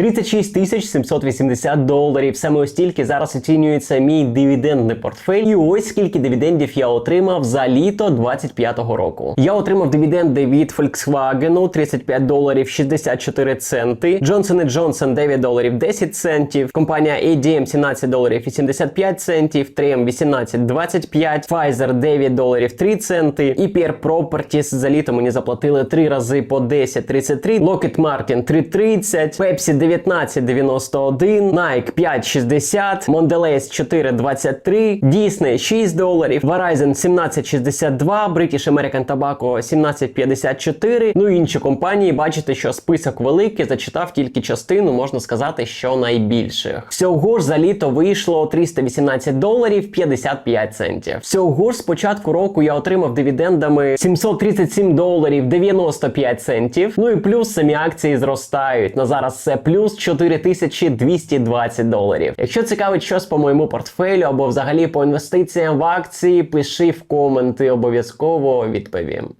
36 тисяч 780 доларів. Саме ось стільки зараз оцінюється мій дивідендний портфель. І ось скільки дивідендів я отримав за літо 25-го року. Я отримав дивіденди від Volkswagen 35 доларів 64 центи, Johnson Johnson 9 доларів 10 центів, компанія ADM 17 доларів 85 центів, 3M 18 25, Pfizer 9 доларів 3 центи, EPR Properties за літо мені заплатили 3 рази по 10.33, Lockheed Martin 3.30, Pepsi 19.91, Nike 5.60, Mondelez 4.23, Disney 6 доларів, Verizon 17.62, British American Tobacco 17.54, ну і інші компанії, бачите, що список великий, зачитав тільки частину, можна сказати, що найбільших. Всього ж за літо вийшло 318 доларів 55 центів. Всього ж з початку року я отримав дивідендами 737 доларів 95 центів. Ну і плюс самі акції зростають. На зараз це плюс 4220 доларів. Якщо цікавить щось по моєму портфелю або взагалі по інвестиціям в акції, пиши в коменти, обов'язково відповім.